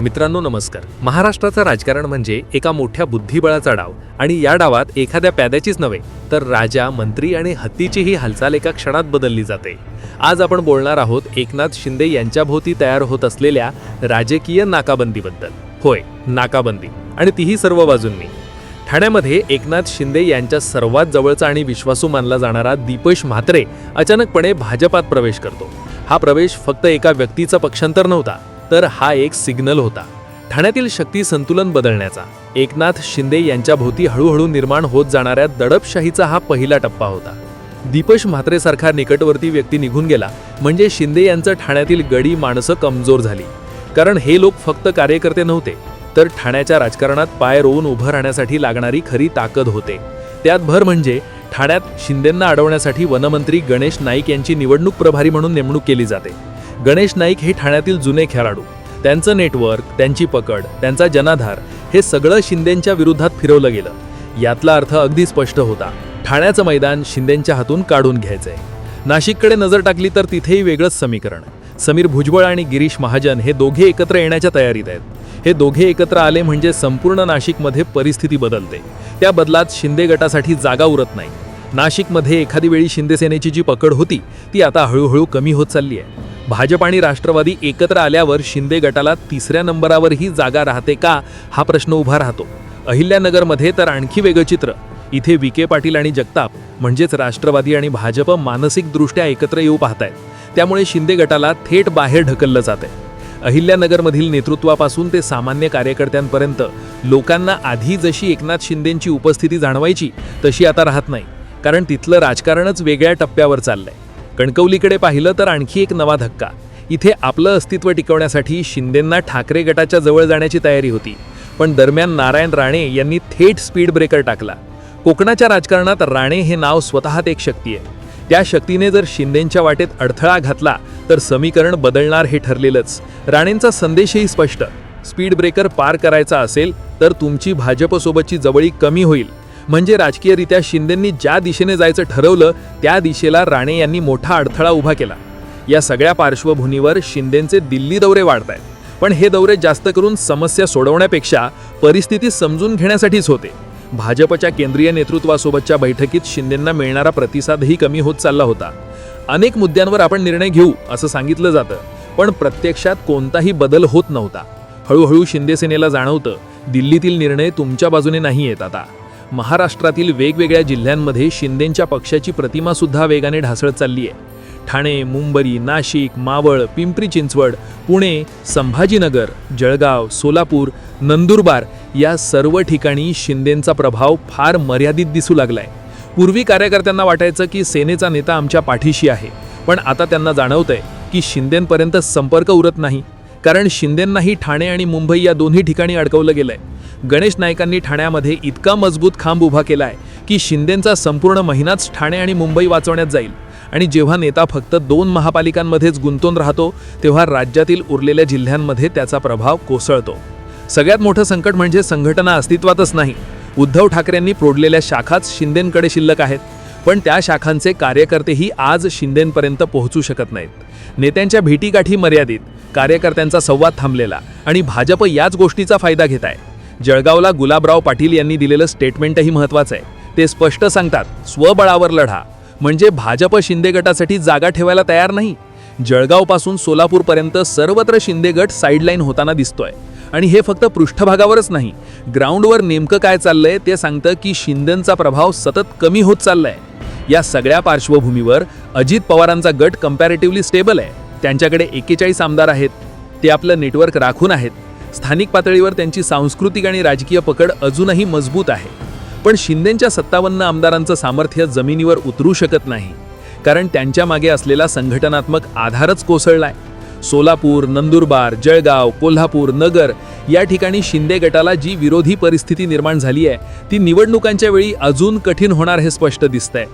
मित्रांनो नमस्कार. महाराष्ट्राचं राजकारण म्हणजे एका मोठ्या बुद्धिबळाचा डाव आणि या डावात एखाद्या प्याद्याचीच नव्हे तर राजा मंत्री आणि हत्तीचीही हालचाल एका क्षणात बदलली जाते. आज आपण बोलणार आहोत एकनाथ शिंदे यांच्याभोवती तयार होत असलेल्या राजकीय नाकाबंदीबद्दल. होय नाकाबंदी. आणि तीही सर्व बाजूंनी. ठाण्यामध्ये एकनाथ शिंदे यांच्या सर्वात जवळचा आणि विश्वासू मानला जाणारा दीपेश म्हात्रे अचानकपणे भाजपात प्रवेश करतो. हा प्रवेश फक्त एका व्यक्तीचा पक्षांतर नव्हता तर हा एक सिग्नल होता. ठाण्यातील शक्ती संतुलन बदलण्याचा. एकनाथ शिंदे यांच्या भोवती हळूहळू निर्माण होत जाणाऱ्या दडपशाहीचा हा पहिला टप्पा होता. दीपश म्हात्रेसारखा निकटवर्ती व्यक्ती निघून गेला म्हणजे शिंदे यांचं ठाण्यातील गडी माणसं कमजोर झाली. कारण हे लोक फक्त कार्यकर्ते नव्हते तर ठाण्याच्या राजकारणात पाय रोवून उभं राहण्यासाठी लागणारी खरी ताकद होते. त्यात भर म्हणजे ठाण्यात शिंदेंना अडवण्यासाठी वनमंत्री गणेश नाईक यांची निवडणूक प्रभारी म्हणून नेमणूक केली जाते. गणेश नाईक हे ठाण्यातील जुने खेळाडू. त्यांचं नेटवर्क त्यांची पकड त्यांचा जनाधार हे सगळं शिंदेंच्या विरोधात फिरवलं गेलं. यातला अर्थ अगदी स्पष्ट होता. ठाण्याचं मैदान शिंदेंच्या हातून काढून घ्यायचंय. नाशिककडे नजर टाकली तर तिथेही वेगळंच समीकरण. समीर भुजबळ आणि गिरीश महाजन हे दोघे एकत्र येण्याच्या तयारीत आहेत. हे दोघे एकत्र आले म्हणजे संपूर्ण नाशिकमध्ये परिस्थिती बदलते. त्या बदलात शिंदे गटासाठी जागा उरत नाही. नाशिकमध्ये एखादी वेळी शिंदेसेनेची जी पकड होती ती आता हळूहळू कमी होत चालली आहे. भाजप आणि राष्ट्रवादी एकत्र आल्यावर शिंदे गटाला तिसऱ्या नंबरावरही जागा राहते का हा प्रश्न उभा राहतो. अहिल्यानगरमध्ये तर आणखी वेगळं चित्र. इथे विखे पाटील आणि जगताप म्हणजेच राष्ट्रवादी आणि भाजप मानसिकदृष्ट्या एकत्र येऊ पाहतायत. त्यामुळे शिंदे गटाला थेट बाहेर ढकललं जात आहे अहिल्यानगरमधील नेतृत्वापासून ते सामान्य कार्यकर्त्यांपर्यंत लोकांना आधी जशी एकनाथ शिंदेंची उपस्थिती जाणवायची तशी आता राहत नाही. कारण तिथलं राजकारणच वेगळ्या टप्प्यावर चाललंय. कणकवलीकडे पाहिलं तर आणखी एक नवा धक्का. इथे आपलं अस्तित्व टिकवण्यासाठी शिंदेंना ठाकरे गटाच्या जवळ जाण्याची तयारी होती. पण दरम्यान नारायण राणे यांनी थेट स्पीड ब्रेकर टाकला. कोकणाच्या राजकारणात राणे हे नाव स्वतःत एक शक्ती आहे. त्या शक्तीने जर शिंदेंच्या वाटेत अडथळा घातला तर समीकरण बदलणार हे ठरलेलंच. राणेंचा संदेशही स्पष्ट. स्पीड ब्रेकर पार करायचा असेल तर तुमची भाजपसोबतची जवळी कमी होईल. म्हणजे राजकीयरित्या शिंदेंनी ज्या दिशेने जायचं ठरवलं त्या दिशेला राणे यांनी मोठा अडथळा उभा केला. या सगळ्या पार्श्वभूमीवर शिंदेंचे दिल्ली दौरे वाढत आहेत. पण हे दौरे जास्त करून समस्या सोडवण्यापेक्षा परिस्थिती समजून घेण्यासाठीच होते. भाजपच्या केंद्रीय नेतृत्वासोबतच्या बैठकीत शिंदेंना मिळणारा प्रतिसादही कमी होत चालला होता. अनेक मुद्द्यांवर आपण निर्णय घेऊ असं सांगितलं जातं. पण प्रत्यक्षात कोणताही बदल होत नव्हता. हळूहळू शिंदेसेनेला जाणवतं दिल्लीतील निर्णय तुमच्या बाजूने नाही येत आता. महाराष्ट्रातील वेगवेगळ्या जिल्ह्यांमध्ये शिंदेंच्या पक्षाची प्रतिमासुद्धा वेगाने ढासळत चालली आहे ठाणे मुंबई नाशिक मावळ पिंपरी चिंचवड पुणे संभाजीनगर जळगाव सोलापूर नंदुरबार या सर्व ठिकाणी शिंदेंचा प्रभाव फार मर्यादित दिसू लागलाय. पूर्वी कार्यकर्त्यांना वाटायचं की सेनेचा नेता आमच्या पाठीशी आहे पण आता त्यांना जाणवतंय की शिंदेंपर्यंत संपर्क उरत नाही. कारण शिंदेंनाही ठाणे आणि मुंबई या दोन्ही ठिकाणी अडकवलं गेलंय. गणेश नायकांनी ठाण्यामध्ये इतका मजबूत खांब उभा केलाय की शिंदेंचा संपूर्ण महिनाच ठाणे आणि मुंबई वाचवण्यात जाईल. आणि जेव्हा नेता फक्त दोन महापालिकांमध्येच गुंतून राहतो तेव्हा राज्यातील उरलेल्या जिल्ह्यांमध्ये त्याचा प्रभाव कोसळतो. सगळ्यात मोठं संकट म्हणजे संघटना अस्तित्वातच नाही. उद्धव ठाकरेंनी प्रोडलेल्या शाखाच शिंदेंकडे शिल्लक आहेत. पण त्या शाखांचे कार्यकर्तेही आज शिंदेपर्यंत पोहोचू शकत नाहीत. नेत्यांच्या भेटीगाठी मर्यादित कार्यकर्त्यांचा संवाद थांबलेला आणि भाजप याच गोष्टीचा फायदा घेत आहे. जळगावला गुलाबराव पाटील यांनी दिलेलं स्टेटमेंटही महत्त्वाचं आहे. ते स्पष्ट सांगतात स्वबळावर लढा. म्हणजे भाजप शिंदे गटासाठी जागा ठेवायला तयार नाही. जळगावपासून सोलापूरपर्यंत सर्वत्र शिंदे गट साईडलाईन होताना दिसतोय. आणि हे फक्त पृष्ठभागावरच नाही ग्राउंडवर नेमकं काय चाललंय ते सांगतं की शिंदेंचा प्रभाव सतत कमी होत चाललाय. या सगळ्या पार्श्वभूमीवर अजित पवारांचा गट कम्पॅरेटिव्हली स्टेबल आहे. त्यांच्याकडे एकेचाळीस आमदार आहेत. ते आपलं नेटवर्क राखून आहेत. स्थानिक पातळीवर त्यांची सांस्कृतिक आणि राजकीय पकड अजूनही मजबूत आहे. पण शिंदेंच्या सत्तावन्न आमदारांचं सामर्थ्य जमिनीवर उतरू शकत नाही. कारण त्यांच्या मागे असलेला संघटनात्मक आधारच कोसळलाय. सोलापूर नंदुरबार जळगाव कोल्हापूर नगर या ठिकाणी शिंदे गटाला जी विरोधी परिस्थिती निर्माण झाली आहे ती निवडणुकांच्या वेळी अजून कठीण होणार हे स्पष्ट दिसतंय.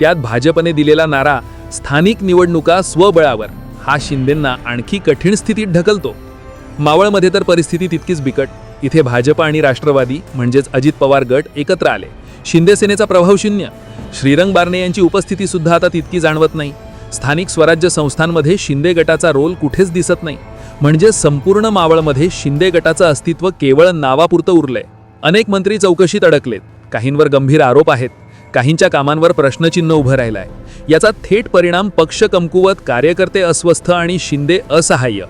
त्यात भाजपने दिलेला नारा स्थानिक निवडणुका स्वबळावर. हा शिंदेंना आणखी कठीण स्थितीत ढकलतो. मावळमध्ये तर परिस्थिती तितकीच बिकट. इथे भाजप आणि राष्ट्रवादी म्हणजेच अजित पवार गट एकत्र आले. शिंदेसेनेचा प्रभाव शून्य. श्रीरंग बारणे यांची उपस्थिती सुद्धा आता तितकी जाणवत नाही. स्थानिक स्वराज्य संस्थांमध्ये शिंदे गटाचा रोल कुठेच दिसत नाही. म्हणजे संपूर्ण मावळमध्ये शिंदे गटाचं अस्तित्व केवळ नावापुरतं उरलंय. अनेक मंत्री चौकशीत अडकलेत काहींवर गंभीर आरोप आहेत. काहींच्या कामांवर प्रश्नचिन्ह उभं राहिलंय. याचा थेट परिणाम पक्ष कमकुवत कार्यकर्ते अस्वस्थ आणि शिंदे असहाय्य.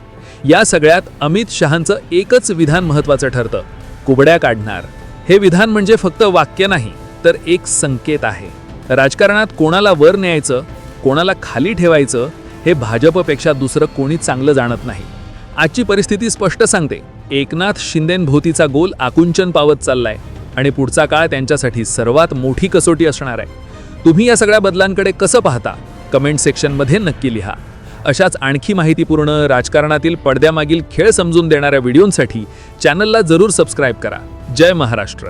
या सगळ्यात अमित शहांचं एकच विधान महत्वाचं ठरतं कुबड्या काढणार. हे विधान म्हणजे फक्त वाक्य नाही तर एक संकेत आहे. राजकारणात कोणाला वर न्यायचं कोणाला खाली ठेवायचं हे भाजपपेक्षा दुसरं कोणी चांगलं जाणत नाही. आजची परिस्थिती स्पष्ट सांगते एकनाथ शिंदेंभोवतीचा गोल आकुंचन पावत चाललाय. आणि पुढचा काळ त्यांच्यासाठी सर्वात मोठी कसोटी असणार आहे. तुम्ही या सगळ्या बदलांकडे कसं पाहता? कमेंट सेक्शनमध्ये नक्की लिहा. अशाच आणखी माहितीपूर्ण राजकारणातील पडद्यामागील खेळ समजून देणाऱ्या व्हिडिओंसाठी चॅनलला जरूर सबस्क्राईब करा. जय महाराष्ट्र.